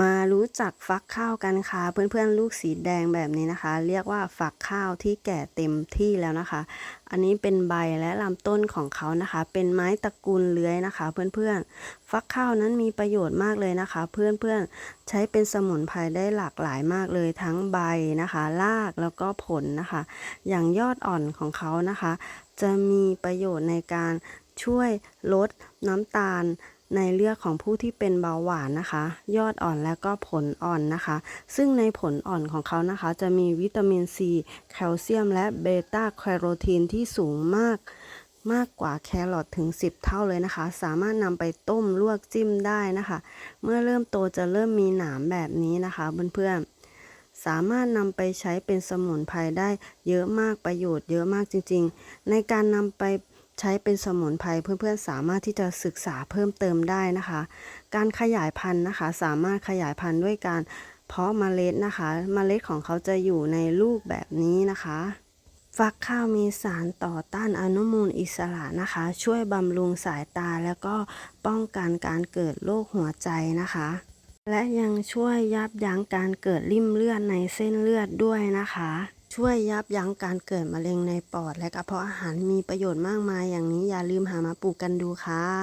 มารู้จักฟักข้าวกันค่ะ เพื่อนๆ ลูกสีแดงแบบนี้นะคะ เรียกว่าฝักข้าวที่แก่เต็มที่แล้วนะคะ อันนี้เป็นใบและลำต้นของเขานะคะ เป็นไม้ตระกูลเลื้อยนะคะ เพื่อนๆ ฟักข้าวนั้นมีประโยชน์มากเลยนะคะ เพื่อนๆ ใช้เป็นสมุนไพรได้หลากหลายมากเลยทั้งใบนะคะรากแล้วก็ผลนะคะ อย่างยอดอ่อนของเขานะคะ จะมีประโยชน์ในการช่วยลดน้ำตาล ในเลือดของผู้ที่เป็นเบาหวานนะคะ ยอดอ่อนแล้วก็ผลอ่อนนะคะ ซึ่งในผลอ่อนของเขานะคะ จะมีวิตามินซีแคลเซียม และเบต้าแคโรทีนที่สูงมากมากกว่าแครอทถึง 10 เท่าเลยนะคะ สามารถนำไปต้มลวกจิ้มได้นะคะ เมื่อเริ่มโตจะเริ่มมีหนามแบบนี้นะคะเพื่อนๆ สามารถนำไปใช้เป็นสมุนไพรได้เยอะมากประโยชน์เยอะมากจริงๆ ในการนำไป ใช้เป็นสมุนไพรเพื่อนๆสามารถที่จะศึกษาเพิ่มเติมได้นะคะ การขยายพันธุ์นะคะ สามารถขยายพันธุ์ด้วยการเพาะเมล็ดนะคะ เมล็ดของเขาจะอยู่ในลูกแบบนี้นะคะฟักข้าวมีสารต่อต้านอนุมูลอิสระนะคะ ช่วยบำรุงสายตาแล้วก็ป้องกันการเกิดโรคหัวใจนะคะ และยังช่วยยับยั้งการเกิดริ่มเลือดในเส้นเลือดด้วยนะคะ ช่วยยับยั้งการเกิดมะเร็งในปอดและกระเพาะอาหารมีประโยชน์มากมายอย่างนี้อย่าลืมหามาปลูกกันดูค่ะ